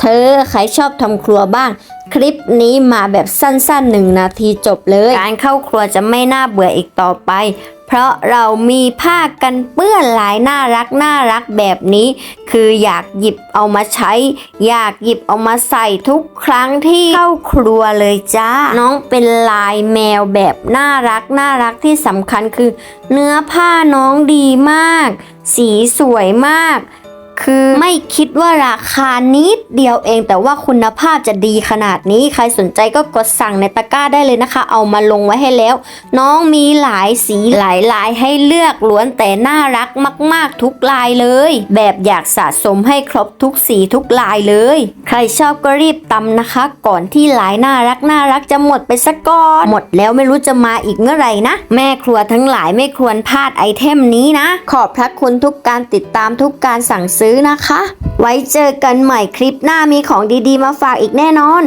เธอใครชอบทำครัวบ้าง คลิปนี้มาแบบสั้นๆหนึ่งนาทีจบเลย การเข้าครัวจะไม่น่าเบื่ออีกต่อไป เพราะเรามีผ้ากันเปื้อนลายน่ารักน่ารักแบบนี้ คืออยากหยิบเอามาใช้ อยากหยิบเอามาใส่ทุกครั้งที่เข้าครัวเลยจ้า น้องเป็นลายแมวแบบน่ารักน่ารักที่สำคัญคือ เนื้อผ้าน้องดีมาก สีสวยมาก คือไม่คิดว่าราคานิดเดียวเอง แต่ว่าคุณภาพจะดีขนาดนี้ ใครสนใจก็กดสั่งในตะกร้าได้เลยนะคะ เอามาลงไว้ให้แล้ว น้องมีหลายสีหลายลายให้เลือกล้วนแต่น่ารักมาก ๆ ทุกลายเลย แบบอยากสะสมให้ครบทุกสีทุกลายเลย ใครชอบก็รีบตำนะคะ ก่อนที่หลายน่ารักน่ารักจะหมดไปสักก่อนหมดแล้วไม่รู้จะมาอีกเมื่อไหร่นะ แม่ครัวทั้งหลายไม่ควรพลาดไอเทมนี้นะ ขอบพระคุณทุกการติดตามทุกการสั่งซื้อนะคะ ไว้เจอกันใหม่คลิปหน้ามีของดีๆ มาฝากอีกแน่นอน